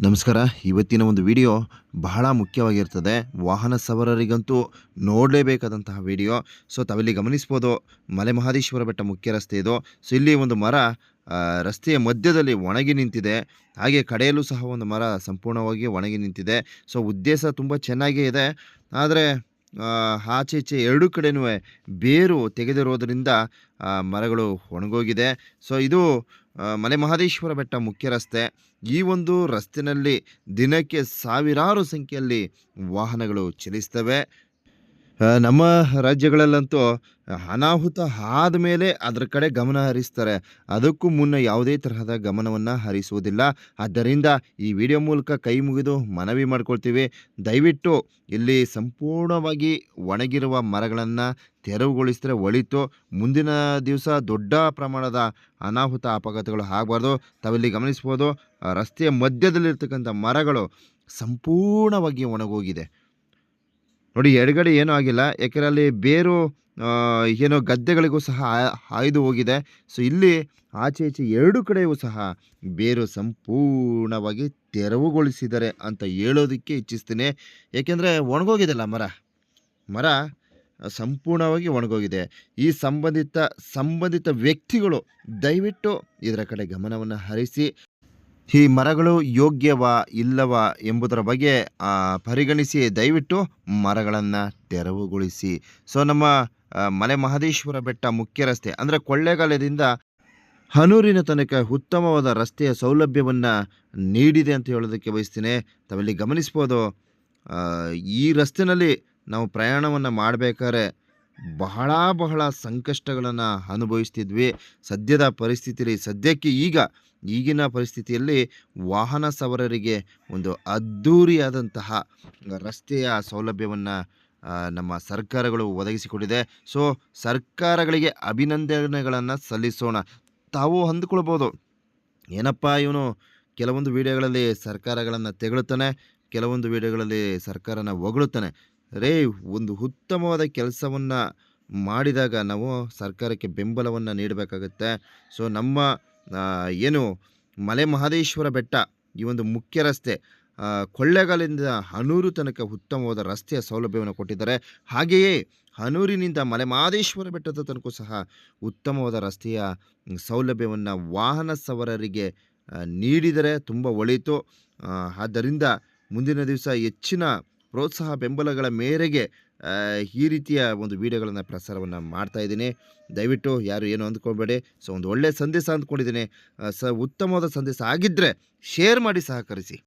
ನಮಸ್ಕಾರ. ಇವತ್ತಿನ ಒಂದು ವಿಡಿಯೋ ಬಹಳ ಮುಖ್ಯವಾಗಿರ್ತದೆ. ವಾಹನ ಸವಾರರಿಗಂತೂ ನೋಡಲೇಬೇಕಾದಂತಹ ವಿಡಿಯೋ. ಸೊ, ತಾವಿಲ್ಲಿ ಗಮನಿಸ್ಬೋದು, ಮಲೆ ಮಹಾದೇಶ್ವರ ಬೆಟ್ಟ ಮುಖ್ಯ ರಸ್ತೆ ಇದು. ಸೊ, ಇಲ್ಲಿ ಒಂದು ಮರ ರಸ್ತೆಯ ಮಧ್ಯದಲ್ಲಿ ಒಣಗಿ ನಿಂತಿದೆ. ಹಾಗೆ ಕಡೆಯಲ್ಲೂ ಸಹ ಒಂದು ಮರ ಸಂಪೂರ್ಣವಾಗಿ ಒಣಗಿ ನಿಂತಿದೆ. ಸೊ, ಉದ್ದೇಶ ತುಂಬ ಚೆನ್ನಾಗೇ ಇದೆ. ಆದರೆ ಆಚೆ ಎರಡೂ ಕಡೆನೂ ಬೇರು ತೆಗೆದಿರೋದರಿಂದ ಮರಗಳು ಒಣಗೋಗಿದೆ. ಸೊ ಇದು ಮಲೆ ಮಹದೇಶ್ವರ ಬೆಟ್ಟ ಮುಖ್ಯ ರಸ್ತೆ. ಈ ಒಂದು ರಸ್ತೆಯಲ್ಲಿ ದಿನಕ್ಕೆ ಸಾವಿರಾರು ಸಂಖ್ಯೆಯಲ್ಲಿ ವಾಹನಗಳು ಚಲಿಸ್ತವೆ. ನಮ್ಮ ರಾಜ್ಯಗಳಲ್ಲಂತೂ ಅನಾಹುತ ಆದಮೇಲೆ ಅದರ ಕಡೆ ಗಮನ ಹರಿಸ್ತಾರೆ. ಅದಕ್ಕೂ ಮುನ್ನ ಯಾವುದೇ ತರಹದ ಗಮನವನ್ನು ಹರಿಸುವುದಿಲ್ಲ. ಆದ್ದರಿಂದ ಈ ವಿಡಿಯೋ ಮೂಲಕ ಕೈ ಮುಗಿದು ಮನವಿ ಮಾಡ್ಕೊಳ್ತೀವಿ. ದಯವಿಟ್ಟು ಇಲ್ಲಿ ಸಂಪೂರ್ಣವಾಗಿ ಒಣಗಿರುವ ಮರಗಳನ್ನು ತೆರವುಗೊಳಿಸಿದ್ರೆ ಒಳಿತು. ಮುಂದಿನ ದಿವಸ ದೊಡ್ಡ ಪ್ರಮಾಣದ ಅನಾಹುತ ಅಪಘಾತಗಳು ಆಗಬಾರ್ದು. ತಾವಿಲ್ಲಿ ಗಮನಿಸ್ಬೋದು, ರಸ್ತೆಯ ಮಧ್ಯದಲ್ಲಿರ್ತಕ್ಕಂಥ ಮರಗಳು ಸಂಪೂರ್ಣವಾಗಿ ಒಣಗೋಗಿದೆ. ನೋಡಿ, ಎಡಗಡೆ ಏನೂ ಆಗಿಲ್ಲ ಯಾಕೆಂದರೆ ಅಲ್ಲಿ ಬೇರು ಏನೋ ಗದ್ದೆಗಳಿಗೂ ಸಹ ಹಾಯ್ದು ಹೋಗಿದೆ. ಸೊ, ಇಲ್ಲಿ ಆಚೆ ಈಚೆ ಎರಡು ಕಡೆಯೂ ಸಹ ಬೇರು ಸಂಪೂರ್ಣವಾಗಿ ತೆರವುಗೊಳಿಸಿದ್ದಾರೆ ಅಂತ ಹೇಳೋದಕ್ಕೆ ಇಚ್ಛಿಸ್ತೀನಿ. ಏಕೆಂದರೆ ಒಣಗೋಗಿದೆಲ್ಲ ಮರ? ಮರ ಸಂಪೂರ್ಣವಾಗಿ ಒಣಗೋಗಿದೆ. ಈ ಸಂಬಂಧಿತ ಸಂಬಂಧಿತ ವ್ಯಕ್ತಿಗಳು ದಯವಿಟ್ಟು ಇದರ ಕಡೆ ಗಮನವನ್ನು ಹರಿಸಿ. ಈ ಮರಗಳು ಯೋಗ್ಯವಾ ಇಲ್ಲವಾ ಎಂಬುದರ ಬಗ್ಗೆ ಪರಿಗಣಿಸಿ, ದಯವಿಟ್ಟು ಮರಗಳನ್ನು ತೆರವುಗೊಳಿಸಿ. ಸೊ ನಮ್ಮ ಮಲೆ ಮಹದೇಶ್ವರ ಬೆಟ್ಟ ಮುಖ್ಯ ರಸ್ತೆ, ಅಂದರೆ ಕೊಳ್ಳೇಗಾಲದಿಂದ ಹನೂರಿನ ತನಕ ಉತ್ತಮವಾದ ರಸ್ತೆಯ ಸೌಲಭ್ಯವನ್ನು ನೀಡಿದೆ ಅಂತ ಹೇಳೋದಕ್ಕೆ ಬಯಸ್ತೀನಿ. ತಮ್ಮಲ್ಲಿ ಗಮನಿಸ್ಬೋದು ಈ ರಸ್ತೆಯಲ್ಲಿ ನಾವು ಪ್ರಯಾಣವನ್ನು ಮಾಡಬೇಕಾದ್ರೆ ಬಹಳ ಬಹಳ ಸಂಕಷ್ಟಗಳನ್ನು ಅನುಭವಿಸ್ತಿದ್ವಿ. ಸದ್ಯದ ಪರಿಸ್ಥಿತಿಯಲ್ಲಿ ಸದ್ಯಕ್ಕೆ ಈಗ, ಈಗಿನ ಪರಿಸ್ಥಿತಿಯಲ್ಲಿ ವಾಹನ ಸವಾರರಿಗೆ ಒಂದು ಅದ್ಧೂರಿಯಾದಂತಹ ರಸ್ತೆಯ ಸೌಲಭ್ಯವನ್ನು ನಮ್ಮ ಸರ್ಕಾರಗಳು ಒದಗಿಸಿಕೊಟ್ಟಿದೆ ಸೊ, ಸರ್ಕಾರಗಳಿಗೆ ಅಭಿನಂದನೆಗಳನ್ನು ಸಲ್ಲಿಸೋಣ. ತಾವು ಅಂದುಕೊಳ್ಬೋದು. ಏನಪ್ಪ ಇವನು ಕೆಲವೊಂದು ವಿಡಿಯೋಗಳಲ್ಲಿ ಸರ್ಕಾರಗಳನ್ನು ತೆಗಳುತ್ತಾನೆ, ಕೆಲವೊಂದು ವಿಡಿಯೋಗಳಲ್ಲಿ ಸರ್ಕಾರನ ಹೊಗಳುತ್ತಾನೆ. ರೇ ಒಂದು ಉತ್ತಮವಾದ ಕೆಲಸವನ್ನು ಮಾಡಿದಾಗ ನಾವು ಸರ್ಕಾರಕ್ಕೆ ಬೆಂಬಲವನ್ನು ನೀಡಬೇಕಾಗುತ್ತೆ. ಸೊ, ನಮ್ಮ ಏನು ಮಲೆ ಮಹದೇಶ್ವರ ಬೆಟ್ಟ, ಈ ಒಂದು ಮುಖ್ಯ ರಸ್ತೆ ಕೊಳ್ಳೆಗಾಲದಿಂದ ಹನೂರು ತನಕ ಉತ್ತಮವಾದ ರಸ್ತೆಯ ಸೌಲಭ್ಯವನ್ನು ಕೊಟ್ಟಿದ್ದಾರೆ. ಹಾಗೆಯೇ ಹನೂರಿನಿಂದ ಮಲೆ ಮಹದೇಶ್ವರ ಬೆಟ್ಟದ ತನಕ ಸಹ ಉತ್ತಮವಾದ ರಸ್ತೆಯ ಸೌಲಭ್ಯವನ್ನು ವಾಹನ ಸವಾರರಿಗೆ ನೀಡಿದರೆ ತುಂಬ ಒಳಿತು. ಆದ್ದರಿಂದ ಮುಂದಿನ ದಿವಸ ಹೆಚ್ಚಿನ ಪ್ರೋತ್ಸಾಹ ಬೆಂಬಲಗಳ ಮೇರೆಗೆ ಈ ರೀತಿಯ ಒಂದು ವಿಡಿಯೋಗಳನ್ನು ಪ್ರಸಾರವನ್ನು ಮಾಡ್ತಾ ಇದ್ದೀನಿ. ದಯವಿಟ್ಟು ಯಾರು ಏನು ಅಂದ್ಕೊಬೇಡಿ ಸೊ, ಒಂದು ಒಳ್ಳೆಯ ಸಂದೇಶ ಅಂದ್ಕೊಂಡಿದ್ದೀನಿ. ಸ, ಉತ್ತಮವಾದ ಸಂದೇಶ ಆಗಿದ್ದರೆ ಶೇರ್ ಮಾಡಿ ಸಹಕರಿಸಿ.